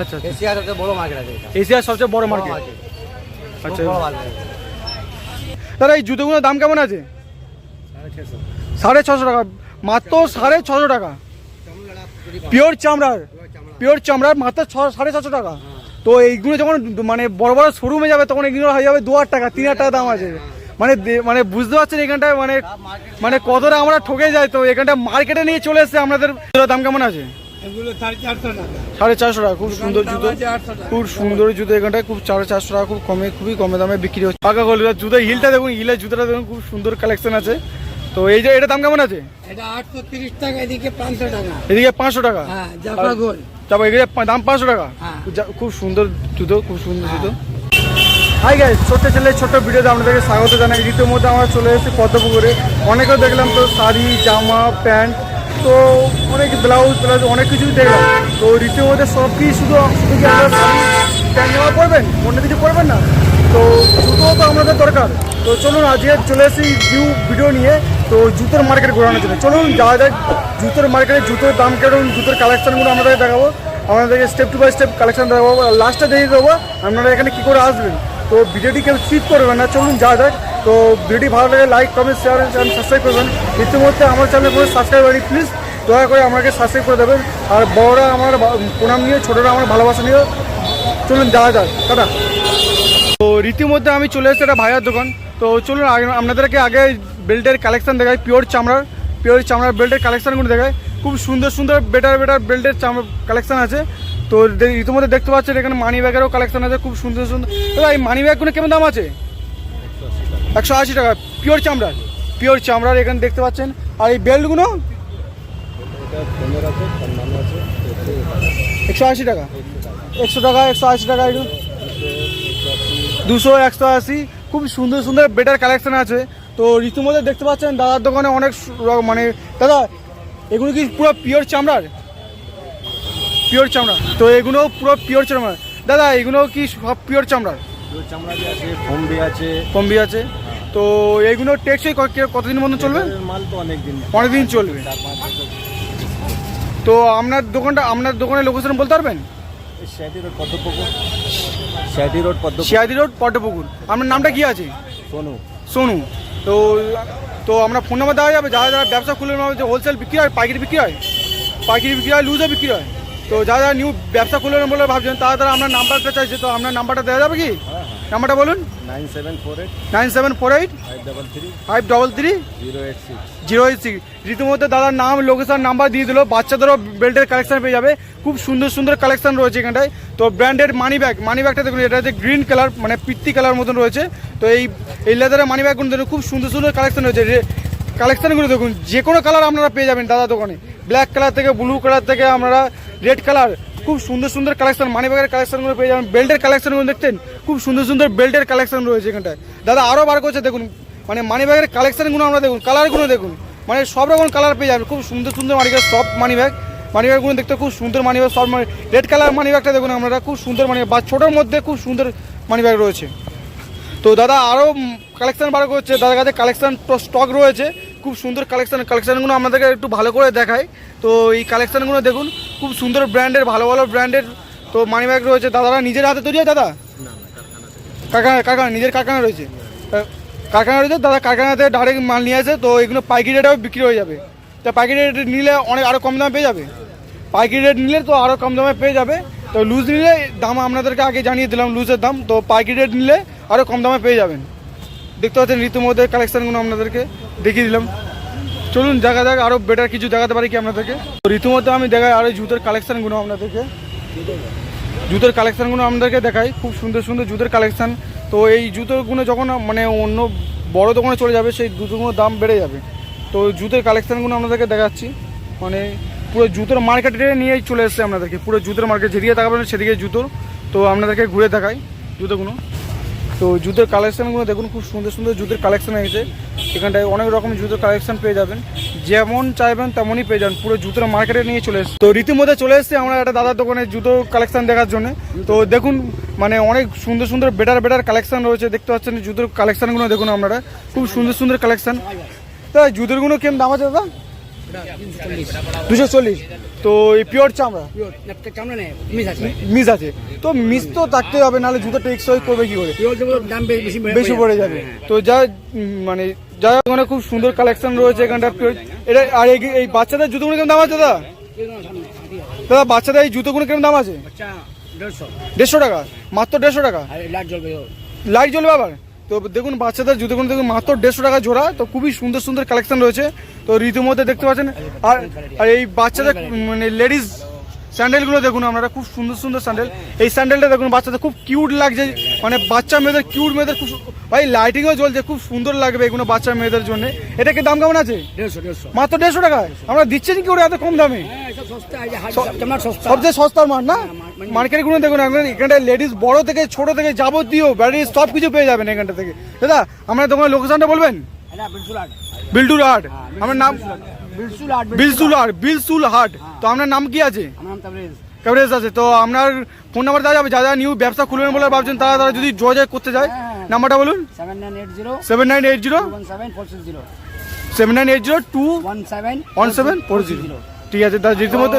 আচ্ছা আচ্ছা। এশিয়ার সবচেয়ে বড় মার্কেট আছে এশিয়ার সবচেয়ে বড় বড় মার্কেট আচ্ছা। দাদা এই জুতোগুলোর দাম কেমন আছে? সাড়ে ছশো টাকা। মাত্র সাড়ে ছশো টাকা। পিওর চামড়ার। পিওর চামড়ার মাত্র ছ সাড়ে ছশো টাকা। তো এইগুলো যখন মানে বড় বড় শোরুমে যাবে তখন এগুলো হয়ে যাবে দু হাজার টাকা তিন হাজার টাকা দাম আছে। মানে মানে বুঝতে পারছেন এখানটায় মানে মানে কতটা আমরা ঠকে যাই। তো এখানটা মার্কেটে নিয়ে চলে এসছে জুতোর দাম কেমন আছে? সাড়ে চারশো টাকা। খুব সুন্দর জুতো। খুব সুন্দর জুতো এখানটায় খুব সাড়ে চারশো টাকা খুব কমে খুবই কমে দামে বিক্রি হচ্ছে। পাকা গলির জুতো হিলটা দেখুন হিলের জুতোটা দেখুন খুব সুন্দর কালেকশন আছে। তো এই যে এটা দাম কেমন আছে? এটা আটশো তিরিশ টাকা এদিকে পাঁচশো টাকা। এদিকে পাঁচশো টাকা? হ্যাঁ তারপর এদিকে দাম পাঁচশো টাকা? হ্যাঁ। খুব সুন্দর জুতো খুব সুন্দর জুতো। হাই গাইস ছোট্ট ছেলে ছোট্ট ভিডিওতে আপনাদেরকে স্বাগত জানাই। রীতিমধ্যে আমরা চলে এসেছি পদ্মপুকুরে। অনেকেও দেখলাম তো শাড়ি জামা প্যান্ট তো অনেক ব্লাউজ ব্লাউজ অনেক কিছুই দেখলাম। তো রীতিমধ্যে সব কি শুধু শুধু কি আমরা প্যান্ট জামা পরবেন? অন্য কিছু পরবেন না? তো জুতো তো আমাদের দরকার। তো চলুন, আজকে চলে এসেছি নিউ ভিডিও নিয়ে। তো জুতোর মার্কেট ঘোরানোর জন্য। চলুন, যাওয়া যাক। জুতোর মার্কেটে জুতোর দাম কেমন, জুতোর কালেকশানগুলো আমাদের দেখাবো। আপনাদেরকে step to by step collection দেখাবো। লাস্টে দেখিয়ে দেবো আপনারা এখানে কী করে আসবেন। তো ভিডিওটি কেউ স্কিপ করবেন না। চলুন যা যাক। তো ভিডিওটি ভালো লাগে like comment share channel subscribe করবেন। ইতিমধ্যে আমার চ্যানেল করে সাবস্ক্রাইব করি প্লিজ দয়া করে আমাকে সাবস্ক্রাইব করে দেবেন। আর বড়রা আমার প্রণাম নিয়ে, ছোটরা আমার ভালোবাসা নিয়ে চলুন যাওয়া যাক। দাদা তো রীতিমধ্যে আমি চলে এসেছি একটা ভাইয়ার দোকান। তো চলুন আপনাদেরকে আগে বেল্টের কালেকশান দেখাই পিওর চামড়ার। পিওর চামড়ার বেল্টের কালেকশানগুলো দেখায় খুব সুন্দর সুন্দর বেটার বেটার বেল্টের চামড়া কালেকশন আছে। তো ইতিমধ্যে দেখতে পাচ্ছেন এখানে মানি ব্যাগেরও কালেকশন আছে, খুব সুন্দর সুন্দর। এই মানি ব্যাগগুলো কেমন দাম আছে? একশো আশি টাকা পিওর চামড়ার পিওর চামড়ার এখানে দেখতে পাচ্ছেন। আর এই বেল্টগুলো? একশো আশি টাকা। একশো টাকা, একশো আশি টাকা এগুলো। দুশো, একশো আশি। খুব সুন্দর সুন্দর বেটার কালেকশন আছে। তো রীতিমধ্যে দেখতে পাচ্ছেন, দাদার দোকানে অনেক মানে দাদা, এগুলো কি পুরো পিওর চামড়ার? পিওর চামড়া। তো এগুলো পুরো পিওর চামড়া। দাদা, এগুলো কি সব পিওর চামড়ার? চামড়া আছে ফোমবি আছে। কম্বি আছে। তো এগুলো টেকসই কতদিন মতন চলবে? মাল তো অনেক দিন অনেকদিন চলবে। চার পাঁচ বছর। তো আপনার দোকানটা আপনার দোকানের লোকেশন বলতে পারবেন? রোড পদ্মপুকুর। শ্যাটি রোড পদ্মপুকুর। শিয়াদি রোড পট্টপুকুর আপনার নামটা কি আছে? সোনু। সোনু। তো তো আমরা ফোন নাম্বার দেওয়া যাবে। যারা যারা ব্যবসা খুলে হচ্ছে হোলসেল বিক্রি হয় পাইকারি বিক্রি হয় পাইকারি বিক্রি হয় লুজও বিক্রি হয়। তো যারা যারা নিউ ব্যবসা খুলে নেবেন বলে ভাবছেন তারা তারা আপনার নাম্বারটা চাইছে। তো আপনার নাম্বারটা দেওয়া যাবে কি? নাম্বারটা বলুন। Nine seven four eight nine seven four eight five double three five double three zero eight six zero eight six. রীতিমধ্যে দাদার নাম লোকেশন নাম্বার দিয়ে দিল। বাচ্চাদেরও বেল্টের কালেকশন পেয়ে যাবে। খুব সুন্দর সুন্দর কালেকশন রয়েছে এখানটায়। তো ব্র্যান্ডেড মানি ব্যাগ মানি ব্যাগটা দেখুন এটা হচ্ছে গ্রিন কালার মানে পিত্তি কালার মতন রয়েছে। তো এই এই লেদারের মানি ব্যাগগুলো দেখুন খুব সুন্দর সুন্দর কালেকশন রয়েছে। কালেকশনগুলো দেখুন যে কোনো কালার আপনারা পেয়ে যাবেন দাদা দোকানে। ব্ল্যাক কালার থেকে ব্লু কালার থেকে আপনারা রেড কালার খুব সুন্দর সুন্দর কালেকশন মানি ব্যাগের কালেকশনগুলো পেয়ে যাবেন। বেল্টের কালেকশনগুলো দেখতেন খুব সুন্দর সুন্দর বেল্টের কালেকশন রয়েছে এখানটায়। দাদা আরও বার করছে, দেখুন। মানে মানি ব্যাগের কালেকশনগুলো আমরা দেখুন কালারগুলো দেখুন। মানে সব রকম কালার পেয়ে যাবেন। খুব সুন্দর সুন্দর মানি ব্যাগ সব মানি ব্যাগ মানি ব্যাগগুলো দেখতে খুব সুন্দর মানি ব্যাগ সব রেড কালার মানি ব্যাগটা দেখুন আপনারা, খুব সুন্দর মানি বা ছোটোর মধ্যে খুব সুন্দর মানি ব্যাগ রয়েছে। তো দাদা আরও কালেকশন বার করছে। দাদার কাছে কালেকশন স্টক রয়েছে। খুব সুন্দর কালেকশান কালেকশানগুলো আপনাদেরকে একটু ভালো করে দেখায়। তো এই কালেকশানগুলো দেখুন, খুব সুন্দর ব্র্যান্ডের ভালো ভালো ব্র্যান্ডের তো মানি ব্যাগ রয়েছে। দাদারা নিজের হাতে তৈরি হয় দাদা? কারখানা কারখানা, নিজের কারখানা রয়েছে। কারখানা রয়েছে, দাদা কারখানাতে ডাইরেক্ট মাল নিয়ে আসে, তো এগুলো পাইকারি রেটেও বিক্রি হয়ে যাবে। তা পাইকারি রেট নিলে অনেক আরও কম দামে পেয়ে যাবে। পাইকারি রেট নিলে তো আরও কম দামে পেয়ে যাবে। তো লুজ নিলে দাম আপনাদেরকে আগে জানিয়ে দিলাম লুজের দাম। তো পাইকারি রেট নিলে আরও কম দামে পেয়ে যাবেন। দেখতে পাচ্ছেন রীতিমধ্যে কালেকশনগুলো আপনাদেরকে দেখিয়ে দিলাম। চলুন দেখা যাক আরও বেটার কিছু দেখাতে পারি কি আপনাদেরকে। তো রীতিমধ্যে আমি দেখাই আরও জুতোর কালেকশানগুলো আপনাদেরকে। জুতোর কালেকশানগুলো আপনাদেরকে দেখাই। খুব সুন্দর সুন্দর জুতোর কালেকশান তো এই জুতোগুলো যখন মানে অন্য বড় দোকানে চলে যাবে, সেই জুতোগুলোর দাম বেড়ে যাবে। তো জুতোর কালেকশানগুলো আপনাদেরকে দেখাচ্ছি। মানে পুরো জুতোর মার্কেটে নিয়েই চলে এসেছে আপনাদেরকে। পুরো জুতোর মার্কেট যেদিকে তাকাবেন সেদিকে জুতোর। তো আপনাদেরকে ঘুরে দেখাই জুতোগুলো। তো জুতোর কালেকশানগুলো দেখুন, খুব সুন্দর সুন্দর জুতোর কালেকশান হয়েছে। এখানটায় অনেক রকম জুতোর কালেকশান পেয়ে যাবেন। যেমন চাইবেন তেমনই পেয়ে যাবেন, পুরো জুতোর মার্কেটে নিয়ে চলে এসেছে। তো রীতিমধ্যে চলে এসেছে আমরা একটা দাদার দোকানে জুতোর কালেকশান দেখার জন্য। তো দেখুন মানে অনেক সুন্দর সুন্দর বেটার বেটার কালেকশান রয়েছে, দেখতে পাচ্ছেন জুতোর কালেকশানগুলো দেখুন আপনারা। খুব সুন্দর সুন্দর কালেকশান তা জুতোরগুলো কেমন দাম আছে দাদা? দুশো চল্লিশ। তো এই পিওর চামড়া? চামড়া নেই মিস আছে। মিস আছে। তো মিস তো থাকতে হবে নাহলে জুতো টেকসই করবে কি করে? দাম বেশি পড়ে যাবে। তো যা মানে যা ওখানে খুব সুন্দর কালেকশন রয়েছে এখানটা। এটা আর এই- বাচ্চাদের জুতোগুলো কেমন দাম আছে দাদা? দাদা বাচ্চাদের এই জুতোগুলো কেমন দাম আছে? দেড়শো। টাকা? মাত্র দেড়শো টাকা? লাইট জ্বলবে লাইট জ্বলবে আবার? তো দেখুন, বাচ্চাদের জুতোগুলো দেখুন, মাত্র দেড়শো টাকা জোড়া, তো খুবই সুন্দর সুন্দর কালেকশন রয়েছে। তো রীতিমধ্যে দেখতে পাচ্ছেন, আর এই বাচ্চাদের মানে লেডিস স্যান্ডেলগুলো দেখুন আপনারা খুব সুন্দর সুন্দর স্যান্ডেল। এই স্যান্ডেলটা দেখুন বাচ্চাদের খুব কিউট লাগছে। মানে বাচ্চা মেয়েদের কিউট মেয়েদের খুব ভাই লাইটিংও জ্বলছে খুব সুন্দর লাগবে এগুলো বাচ্চা মেয়েদের জন্য। এটা কি দাম কেমন আছে? মাত্র দেড়শো টাকা আমরা দিচ্ছেন কি করে এত কম দামে? হ্যাঁ সবচেয়ে সস্তার মাল না? মার্কেটগুলো দেখুন এখন এখানটা লেডিস বড় থেকে ছোট থেকে যাবতীয় ব্যাটারি সব কিছু পেয়ে যাবেন এখানটা থেকে। দাদা আপনার দোকানের লোকেশনটা বলবেন? বিল্টুর হাট আমার নাম বিলসুল হাট বিলসুল হাট। তো আপনার নাম কি আছে? কভারেজ আছে। তো আপনার ফোন নাম্বার দেওয়া যাবে? যারা নিউ ব্যবসা খুলবেন বলে ভাবছেন তারা তারা যদি যোগাযোগ করতে যায় হ্যাঁ। নাম্বারটা বলুন। Seven nine eight zero seven nine eight zero two one seven four zero ঠিক আছে দাদা রীতিমধ্যে।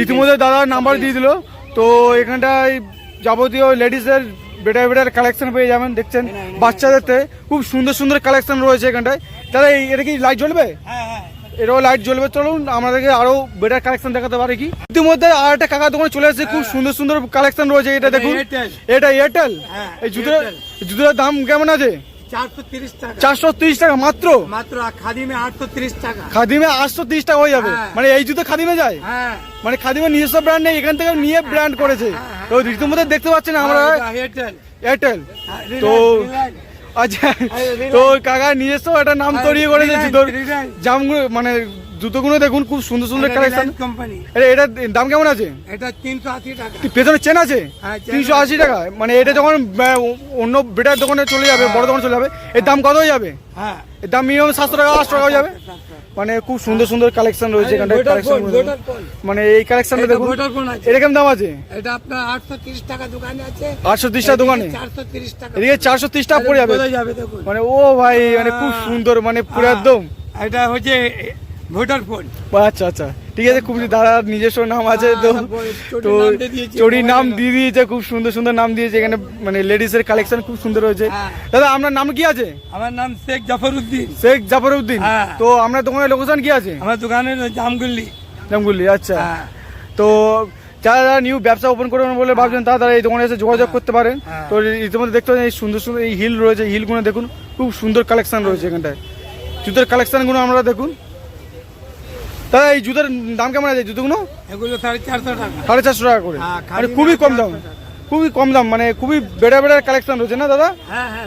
ইতিমধ্যে দাদা নাম্বার দিয়ে দিল। তো এখানটায় যাবতীয় লেডিসের বেটার বেটার কালেকশন পেয়ে যাবেন দেখছেন? বাচ্চাদের খুব সুন্দর সুন্দর কালেকশন রয়েছে এখানটায়। এই- এটা কি লাইট জ্বলবে? হ্যাঁ হ্যাঁ। এটাও লাইট জ্বলবে। চলুন আমাদেরকে আরও বেটার কালেকশন দেখাতে পারে কি? ইতিমধ্যে আর একটা কাকা দোকানে চলে এসেছে খুব সুন্দর সুন্দর কালেকশন রয়েছে এটা দেখুন। এটা এয়ারটেল হ্যাঁ, এই জুতোর জুতোর দাম কেমন আছে? চারশো তিরিশ টাকা। মাত্র? মাত্র খাদিমে আটশো তিরিশ টাকা। খাদিমে আটশো তিরিশ টাকা হয়ে যাবে। হ্যাঁ। মানে এই জুতো খাদিমে যায়? হ্যাঁ। মানে নিজস্ব ব্র্যান্ড নেই এখান থেকে নিয়ে ব্র্যান্ড করেছে। তো দেখতে পাচ্ছেন আমরা এয়ারটেল এয়ারটেল হ্যাঁ, তো। আচ্ছা তো কাকা নিজস্ব একটা নাম তৈরি করেছে জুতোর জামগুলো মানে জুতোগুলো দেখুন খুব সুন্দর সুন্দর কালেকশন কোম্পানি এটা এটার দাম কেমন আছে? এটা তিনশো আশি টাকা। পেছনে চেন আছে? হ্যাঁ, তিনশো আশি টাকা। মানে এটা যখন অন্য বেটার দোকানে চলে যাবে বড় দোকানে চলে যাবে এর দাম কত হয়ে যাবে? হ্যাঁ। এর দাম মিনিমাম সাতশো টাকা আটশো টাকা হয়ে যাবে। মানে খুব সুন্দর সুন্দর কালেকশন রয়েছে এখানটায় Voter কালেকশন মানে এই কালেকশনটা দেখুন কেমন দাম আছে? এটা আপনার আটশো তিরিশ টাকা দোকানে আছে। আটশো তিরিশ টাকা দোকানে? চারশো তিরিশ টাকা এদিকে চারশো তিরিশ টাকা পড়ে যাবে। মানে ও ভাই মানে খুব সুন্দর মানে পুরো হ্যাঁ। একদম। এটা হচ্ছে ভোটার ফোন। আচ্ছা আচ্ছা। ঠিক আছে খুব দাদার নিজস্ব নাম আছে তো। হ্যাঁ, তো নাম দিয়ে দিয়েছে, নাম দিয়ে দিয়েছে খুব সুন্দর সুন্দর নাম দিয়েছে। এখানে মানে লেডিসের কালেকশন খুব সুন্দর হয়েছে হ্যাঁ। দাদা আপনার নাম কি আছে? আমার নাম শেখ জাফর উদ্দিন শেখ জাফরউদ্দিন। হ্যাঁ। তো আপনার দোকানের লোকেশন কি আছে? আমার দোকানের জামগুল্লি। জামগুলি আচ্ছা। হ্যাঁ। তো যারা যারা নিউ ব্যবসা ওপেন করবেন বলে ভাবছেন তারা তারা এই দোকানে এসে যোগাযোগ করতে পারেন। হ্যাঁ। তো ইতিমধ্যে দেখতে পাচ্ছেন এই সুন্দর সুন্দর এই হিল রয়েছে হিলগুলো দেখুন খুব সুন্দর কালেকশন রয়েছে এখানটায়। জুতোর কালেকশনগুলো আমরা দেখুন। এই জুতোর দাম কেমন আছে জুতোগুলো? এগুলো সাড়ে চারশো টাকা। সাড়ে চারশো টাকা করে। মানে খুবই কম দাম। খুবই কম দাম মানে খুবই বেড়া বেড়ার কালেকশন রয়েছে না দাদা? হ্যাঁ হ্যাঁ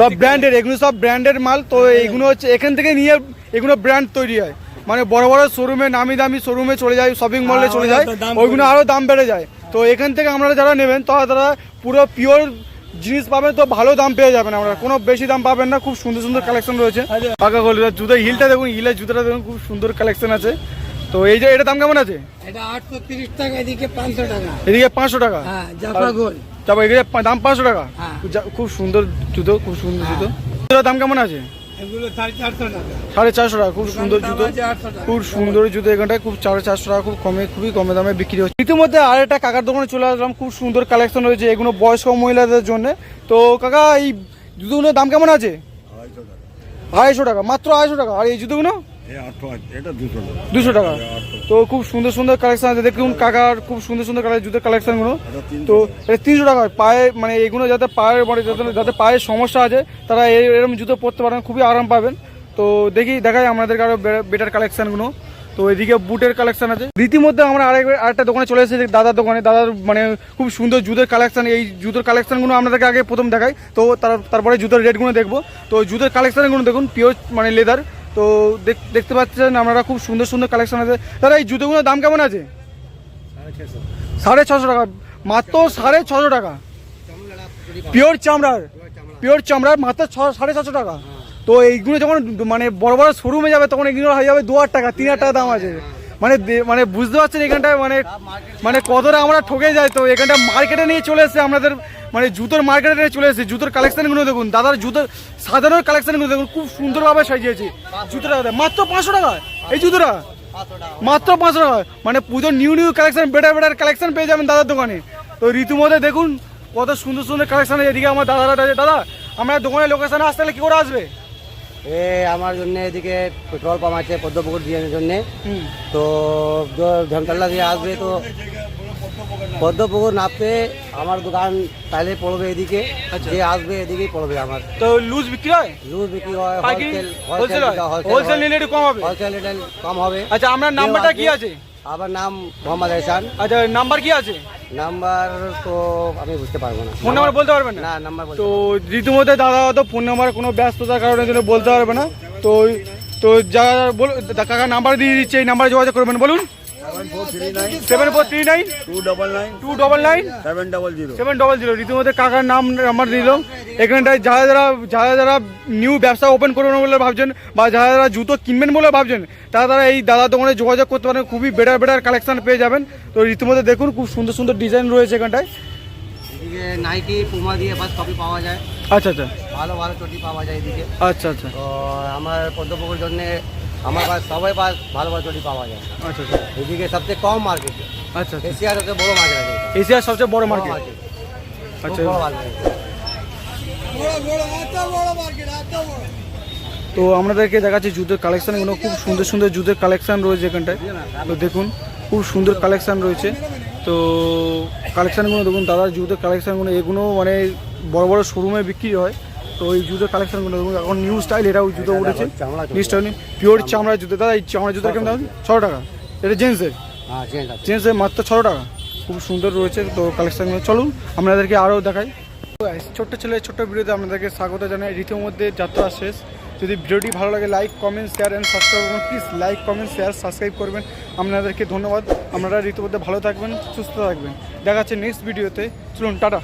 সব ব্র্যান্ডের এগুলো সব ব্র্যান্ডের মাল তো এইগুলো হচ্ছে এখান থেকে নিয়ে এগুলো ব্র্যান্ড তৈরি হয়। মানে বড় বড় শোরুমে নামি দামি শোরুমে চলে যায় শপিং মলে চলে যায় ওইগুলো পড়ে। আরও দাম বেড়ে যায়। তো এখান থেকে আমরা যারা নেবেন তারা তারা পুরো পিওর জিনিস পাবেন তো ভালো দাম পেয়ে যাবেন আমরা। কোনো বেশি দাম পাবেন না খুব সুন্দর সুন্দর কালেকশন রয়েছে। পাকা গলি জুতো হিলটা দেখুন হিলের জুতোটা দেখুন খুব সুন্দর কালেকশন আছে। তো এই যে এটা দাম কেমন আছে? এটা আটশো তিরিশ টাকা এদিকে পাঁচশো টাকা। এদিকে পাঁচশো টাকা? হ্যাঁ গোল। তারপর এদিকে দাম পাঁচশো টাকা? হ্যাঁ। খুব সুন্দর জুতো খুব সুন্দর জুতো। জুতোর দাম কেমন আছে? সাড়ে চারশো টাকা। খুব সুন্দর জুতো। আছে 800 টাকা। খুব সুন্দর জুতো এখানটায় খুব সাড়ে চারশো টাকা খুব কমে খুবই কমে দামে বিক্রি হচ্ছে। ইতিমধ্যে আর একটা কাকার দোকানে চলে আসলাম খুব সুন্দর কালেকশন রয়েছে এগুলো বয়স্ক মহিলাদের জন্য। তো কাকা এই জুতোগুলোর দাম কেমন আছে? আড়াইশো টাকা মাত্র আড়াইশো টাকা। আর এই জুতোগুলো? এটা দুশো টাকা। তো খুব সুন্দর সুন্দর কালেকশন আছে। দেখুন কাকার খুব সুন্দর সুন্দর কালার জুতোর কালেকশনগুলো তো এটা তিনশো টাকা পায়ে মানে এগুলো যাতে পায়ের মানে যাতে পায়ের সমস্যা আছে তারা এরকম জুতো পরতে পারেন খুবই আরাম পাবেন। তো দেখি দেখাই আমাদেরকে আরও বেটার কালেকশনগুলো। তো এদিকে বুটের কালেকশন আছে। রীতিমধ্যে আমরা আরেক আরেকটা দোকানে চলে এসেছি দাদার দোকানে। দাদার মানে খুব সুন্দর জুতোর কালেকশন এই জুতোর কালেকশনগুলো আপনাদেরকে আগে প্রথম দেখাই। তো তার তারপরে জুতোর রেটগুলো দেখব। তো জুতোর কালেকশনগুলো দেখুন পিওর মানে লেদার তো দেখ- দেখতে পাচ্ছেন আপনারা খুব সুন্দর সুন্দর কালেকশন আছে। দাদা, এই জুতোগুলোর দাম কেমন আছে? সাড়ে ছশো টাকা। মাত্র সাড়ে ছশো টাকা। পিওর চামড়ার। পিওর চামড়ার মাত্র ছ- সাড়ে ছশো টাকা। তো এইগুলো যখন মানে বড় বড় শোরুমে যাবে, তখন এইগুলো হয়ে যাবে দু হাজার টাকা, তিন হাজার টাকা দাম আছে। মানে মানে বুঝতে পারছেন এখানটায় মানে মানে কতটা আমরা ঠকে যাই তো? এখানটা মার্কেটে নিয়ে চলে এসেছে, আমাদের মানে জুতোর মার্কেটে নিয়ে চলে এসেছে। জুতোর কালেকশনগুলো দেখুন, দাদার জুতোর সাধারণ কালেকশনগুলো দেখুন, খুব সুন্দরভাবে সাজিয়েছে। জুতোটা দাদা মাত্র পাঁচশো টাকা এই জুতোটা? মাত্র পাঁচশো টাকা মানে পুজোর new new collection better better collection পেয়ে যাবেন দাদার দোকানে। তো ঋতুমধ্যে দেখুন, কত সুন্দর সুন্দর কালেকশন এদিকে আমার দাদারা দাদা, আমরা দোকানের লোকেশনে আসতে গেলে কি করে আসবে? এ আমার জন্য এদিকে পেট্রোল পাম্প আছে পদ্মপুকুর দিয়ে জন্য। তো জ- দিয়ে আসবে তো পদ্মপুকুর নাপতে আমার দোকান তাহলে পড়বে এদিকে যে আসবে এদিকেই পড়বে আমার। তো লুজ বিক্রি হয়? লুজ বিক্রি হয় হোলসেল হোলসেল নিলে একটু কম হবে? হোলসেল রেটেল কম হবে। আচ্ছা আপনার নাম্বারটা কি আছে? আমার নাম মোহাম্মদ এহসান। আচ্ছা নাম্বার কি আছে? নাম্বার তো আমি বুঝতে পারব না। ফোন নাম্বার বলতে পারবেন না? নাম্বার তো রীতিমতো দাদা তো ফোন নাম্বার কোনো ব্যস্ততার কারণে জন্য বলতে পারবে না। তো তো যা বল কাকা নাম্বার দিয়ে দিচ্ছে এই নাম্বারে যোগাযোগ করবেন বলুন। Seven four three nine seven four three nine two double nine two double nine seven double zero seven double zero রীতিমধ্যে কাকার নাম এখানটায় যারা যারা যারা যারা নিউ ব্যবসা ওপেন করবেন বলে ভাবছেন বা যারা যারা জুতো কিনবেন বলে ভাবছেন তারা তারা এই দাদা দোকানে যোগাযোগ করতে পারেন খুবই বেটার বেটার কালেকশন পেয়ে যাবেন। তো রীতিমধ্যে দেখুন খুব সুন্দর সুন্দর ডিজাইন রয়েছে এখানটায়। নাইকি পুমা দিয়ে বাস কপি পাওয়া যায়। আচ্ছা আচ্ছা। ভালো ভালো চটি পাওয়া যায় এদিকে। আচ্ছা আচ্ছা। তো আমার পদ্মপুকুর জন্য আমার পাশ সবাই পাশ ভালো ভালো চটি পাওয়া যায়। আচ্ছা আচ্ছা। এদিকে সবচেয়ে কম মার্কেট আচ্ছা আচ্ছা। এশিয়ার সবচেয়ে বড় মার্কেট। এশিয়ার সবচেয়ে বড় বড় মার্কেট আচ্ছা। তো আপনাদেরকে দেখাচ্ছি জুতোর কালেকশনগুলো খুব সুন্দর সুন্দর জুতোর কালেকশন রয়েছে এখানটায়। তো দেখুন খুব সুন্দর কালেকশন রয়েছে। তো কালেকশনগুলো দেখুন দাদার জুতোর কালেকশনগুলো এগুলো মানে বড় বড় শোরুমে বিক্রি হয়। তো এই জুতোর কালেকশনগুলো এখন নিউ স্টাইল এটাও জুতো উঠেছে। নিউ স্টাইল পিওর চামড়ার জুতো। দাদা এই চামড়ার জুতোর কেমন দাম ছশো টাকা। এটা জেন্টসের হ্যাঁ আছে। জেন্টসের মাত্র ছশো টাকা। খুব সুন্দর রয়েছে তো কালেকশনগুলো চলুন আপনাদেরকে আরও দেখাই। ছোট্ট ছেলে ছোট্ট ভিডিওতে আপনাদেরকে স্বাগত জানাই। রীতির মধ্যে যাত্রা শেষ। যদি ভিডিওটি ভালো লাগে like comment share and subscribe করবেন। Please like comment share subscribe করবেন। আপনাদেরকে ধন্যবাদ। আপনারা রীতিমধ্যে ভালো থাকবেন সুস্থ থাকবেন। দেখা যাচ্ছে নেক্সট ভিডিওতে চলুন টাটা।